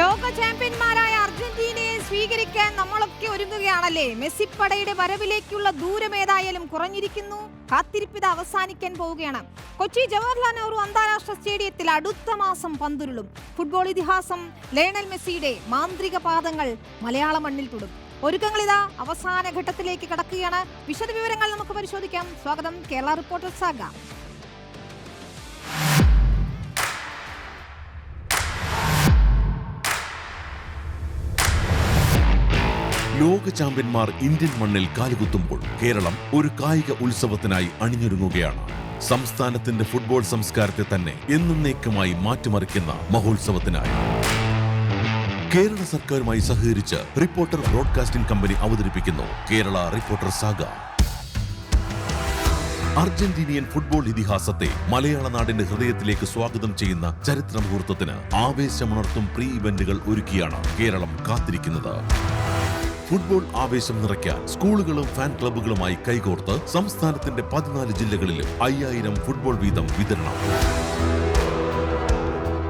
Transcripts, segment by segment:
ലോക ചാമ്പ്യന്മാരായ അർജന്റീനയെ സ്വീകരിക്കാൻ നമ്മളൊക്കെ ഒരുങ്ങുകയാണല്ലേ? മെസ്സിപ്പടയുടെ വരവിലേക്കുള്ള ദൂരം ഏതായാലും കുറഞ്ഞിരിക്കുന്നു. കാത്തിരിപ്പിത അവസാനിക്കാൻ പോവുകയാണ്. കൊച്ചി ജവഹർലാൽ നെഹ്റു അന്താരാഷ്ട്ര സ്റ്റേഡിയത്തിൽ അടുത്ത മാസം പന്തുരുളും. ഫുട്ബോൾ ഇതിഹാസം ലയണൽ മെസ്സിയുടെ മാന്ത്രിക പാദങ്ങൾ മലയാള മണ്ണിൽ തൊടും. ഒരുക്കങ്ങളിതാ അവസാന ഘട്ടത്തിലേക്ക് കടക്കുകയാണ്. വിശദവിവരങ്ങൾ നമുക്ക് പരിശോധിക്കാം. സ്വാഗതം. കേരള റിപ്പോർട്ടർ സാഗ ലോക ചാമ്പ്യന്മാർ ഇന്ത്യൻ മണ്ണിൽ കാലുകുത്തുമ്പോൾ കേരളം ഒരു കായിക ഉത്സവത്തിനായി അണിഞ്ഞൊരുങ്ങുകയാണ് സംസ്ഥാനത്തിന്റെ ഫുട്ബോൾ സംസ്കാരത്തെ തന്നെ എന്നേക്കുമായി മാറ്റിമറിക്കുന്ന മഹോത്സവത്തിനായി. കേരള സർക്കാരുമായി സഹകരിച്ച് റിപ്പോർട്ടർ ബ്രോഡ്കാസ്റ്റിംഗ് കമ്പനി അവതരിപ്പിക്കുന്നു. Kerala reporter saga. Argentinian football ഇതിഹാസത്തെ മലയാള നാടിന്റെ ഹൃദയത്തിലേക്ക് സ്വാഗതം ചെയ്യുന്ന ചരിത്ര മുഹൂർത്തത്തിന് ആവേശമുണർത്തും പ്രീ ഇവന്റുകൾ ഒരുക്കിയാണ് കേരളം കാത്തിരിക്കുന്നത്. ഫുട്ബോൾ ആവേശം നിറയ്ക്കാൻ സ്കൂളുകളും ഫാൻ ക്ലബ്ബുകളുമായി കൈകോർത്ത് സംസ്ഥാനത്തിന്റെ പതിനാല് ജില്ലകളിലും അയ്യായിരം ഫുട്ബോൾ വീതം വിതരണം.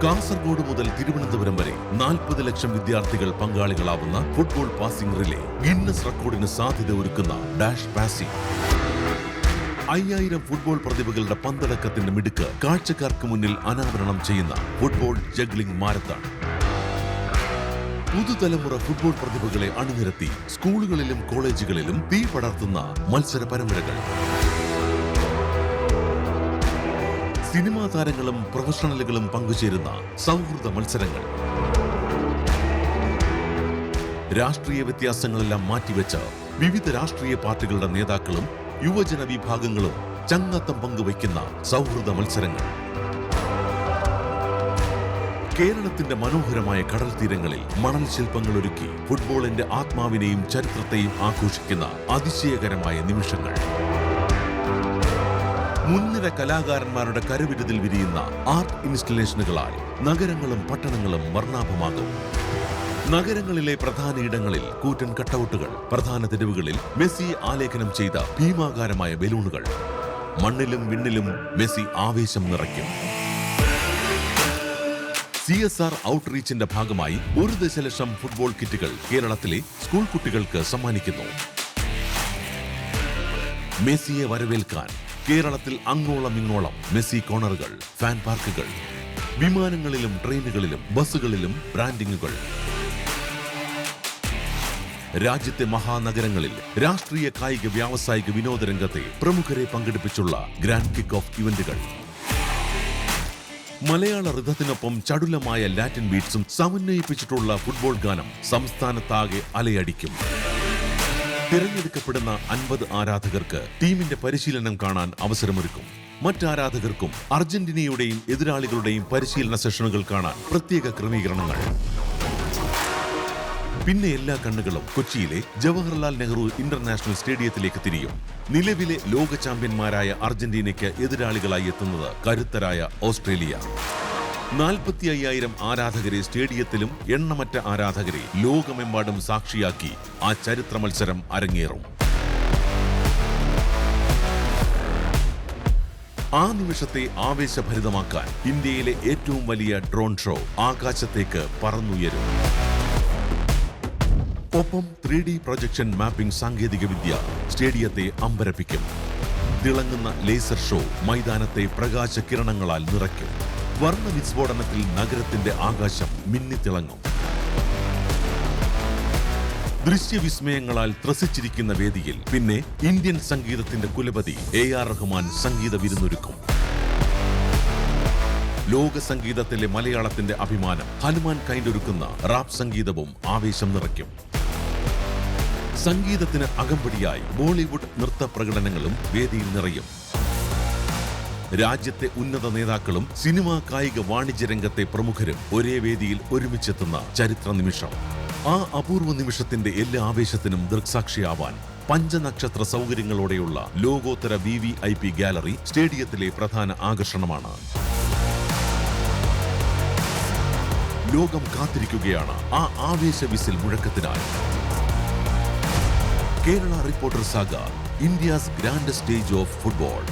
കാസർഗോഡ് മുതൽ തിരുവനന്തപുരം വരെ നാൽപ്പത് ലക്ഷം വിദ്യാർത്ഥികൾ പങ്കാളികളാവുന്ന ഫുട്ബോൾ പാസിംഗ് റിലേ ഗിന്നസ് റെക്കോർഡിന് സാധ്യത ഒരുക്കുന്ന ഡാഷ് പാസിംഗ് അയ്യായിരം ഫുട്ബോൾ പ്രതിഭകളുടെ പന്തടക്കത്തിന്റെ മിടുക്ക് കാഴ്ചക്കാർക്ക് മുന്നിൽ അനാവരണം ചെയ്യുന്ന ഫുട്ബോൾ ജഗ്ലിംഗ് മാരത്തൺ പുതുതലമുറ ഫുട്ബോൾ പ്രതിഭകളെ അണിനിരത്തി സ്കൂളുകളിലും കോളേജുകളിലും തീ പടർത്തുന്ന മത്സര പരമ്പരകൾ. സിനിമാ താരങ്ങളും പ്രൊഫഷണലുകളും പങ്കുചേരുന്ന സൗഹൃദ മത്സരങ്ങൾ. രാഷ്ട്രീയ വ്യത്യാസങ്ങളെല്ലാം മാറ്റിവെച്ച് വിവിധ രാഷ്ട്രീയ പാർട്ടികളുടെ നേതാക്കളും യുവജന വിഭാഗങ്ങളും ചങ്ങത്തം പങ്കുവയ്ക്കുന്ന സൗഹൃദ മത്സരങ്ങൾ. കേരളത്തിന്റെ മനോഹരമായ കടൽ തീരങ്ങളിൽ മണൽ ശില്പങ്ങൾ ഒരുക്കി ഫുട്ബോളിന്റെ ആത്മാവിനെയും ചരിത്രത്തെയും ആഘോഷിക്കുന്ന അതിശയകരമായ നിമിഷങ്ങൾ. മുൻനിര കലാകാരന്മാരുടെ കരവിരുതിൽ വിരിയുന്ന ആർട്ട് ഇൻസ്റ്റലേഷനുകളാൽ നഗരങ്ങളും പട്ടണങ്ങളും വർണാഭമാകും. നഗരങ്ങളിലെ പ്രധാന ഇടങ്ങളിൽ കൂറ്റൻ കട്ടൗട്ടുകൾ പ്രധാന തെരുവുകളിൽ മെസ്സി ആലേഖനം ചെയ്ത ഭീമാകാരമായ ബലൂണുകൾ. മണ്ണിലും വിണ്ണിലും മെസ്സി ആവേശം നിറയ്ക്കും. സി എസ് ആർ ഔട്ട്റീച്ചിന്റെ ഭാഗമായി ഒരു ദശലക്ഷം ഫുട്ബോൾ കിറ്റുകൾ കേരളത്തിലെ സ്കൂൾ കുട്ടികൾക്ക് സമ്മാനിക്കുന്നു. മെസ്സിയെ വരവേൽക്കാൻ കേരളത്തിൽ അങ്ങോളം ഇങ്ങോളം മെസ്സി കോണറുകൾ ഫാൻ പാർക്കുകൾ വിമാനങ്ങളിലും ട്രെയിനുകളിലും ബസ്സുകളിലും ബ്രാൻഡിങ്ങുകൾ രാജ്യത്തെ മഹാനഗരങ്ങളിൽ രാഷ്ട്രീയ കായിക വ്യാവസായിക വിനോദ രംഗത്തെ പ്രമുഖരെ പങ്കെടുപ്പിച്ചുള്ള ഗ്രാൻഡ് കിക്ക് ഓഫ് ഇവന്റുകൾ മലയാള ഋതത്തിനൊപ്പം ചടുലമായ ലാറ്റിൻ ബീറ്റ്സും സമന്വയിപ്പിച്ചിട്ടുള്ള ഫുട്ബോൾ ഗാനം സംസ്ഥാനത്താകെ അലയടിക്കും. തിരഞ്ഞെടുക്കപ്പെടുന്ന അൻപത് ആരാധകർക്ക് ടീമിന്റെ പരിശീലനം കാണാൻ അവസരമൊരുക്കും. മറ്റാരാധകർക്കും അർജന്റീനയുടെയും എതിരാളികളുടെയും പരിശീലന സെഷനുകൾ കാണാൻ പ്രത്യേക ക്രമീകരണങ്ങൾ. പിന്നെ എല്ലാ കണ്ണുകളും കൊച്ചിയിലെ ജവഹർലാൽ നെഹ്റു ഇന്റർനാഷണൽ സ്റ്റേഡിയത്തിലേക്ക് തിരിയും. നിലവിലെ ലോക ചാമ്പ്യന്മാരായ അർജന്റീനയ്ക്ക് എതിരാളികളായി എത്തുന്നത് കരുത്തരായ ഓസ്ട്രേലിയ. നാൽപ്പത്തി അയ്യായിരം ആരാധകരെ സ്റ്റേഡിയത്തിലും എണ്ണമറ്റ ആരാധകരെ ലോകമെമ്പാടും സാക്ഷിയാക്കി ആ ചരിത്ര മത്സരം അരങ്ങേറും. ആ നിമിഷത്തെ ആവേശഭരിതമാക്കാൻ ഇന്ത്യയിലെ ഏറ്റവും വലിയ ഡ്രോൺ ഷോ ആകാശത്തേക്ക് പറന്നുയരും. ഒപ്പം ത്രീ ഡി പ്രൊജക്ഷൻ മാപ്പിംഗ് സാങ്കേതികവിദ്യ സ്റ്റേഡിയത്തെ അമ്പരപ്പിക്കും. തിളങ്ങുന്ന ലേസർ ഷോ മൈതാനത്തെ പ്രകാശ കിരണങ്ങളാൽ നിറയ്ക്കും. വർണ വിസ്ഫോടനത്തിൽ നഗരത്തിന്റെ ആകാശം മിന്നിത്തിളങ്ങും. ദൃശ്യവിസ്മയങ്ങളാൽ ത്രസിച്ചിരിക്കുന്ന വേദിയിൽ പിന്നെ ഇന്ത്യൻ സംഗീതത്തിന്റെ കുലപതി എ ആർ റഹ്മാൻ സംഗീത വിരുന്നൊരുക്കും. ലോക സംഗീതത്തിലെ മലയാളത്തിന്റെ അഭിമാനം ഹനുമാൻ കൈൻഡൊരുക്കുന്ന റാപ്പ് സംഗീതവും ആവേശം നിറയ്ക്കും. സംഗീതത്തിന് അകമ്പടിയായി ബോളിവുഡ് നൃത്ത പ്രകടനങ്ങളും വേദിയിൽ നിറയും. രാജ്യത്തെ ഉന്നത നേതാക്കളും സിനിമാ കായിക വാണിജ്യ രംഗത്തെ പ്രമുഖരും ഒരേ വേദിയിൽ ഒരുമിച്ചെത്തുന്ന ചരിത്ര നിമിഷം. ആ അപൂർവ നിമിഷത്തിന്റെ എല്ലാ ആവേശത്തിനും ദൃക്സാക്ഷിയാവാൻ പഞ്ചനക്ഷത്ര സൗകര്യങ്ങളോടെയുള്ള ലോകോത്തര V V I P gallery സ്റ്റേഡിയത്തിലെ പ്രധാന ആകർഷണമാണ്. ലോകം കാത്തിരിക്കുകയാണ് ആ ആവേശ വിസിൽ മുഴക്കത്തിനായി. Kerala reporter saga India's grand stage of football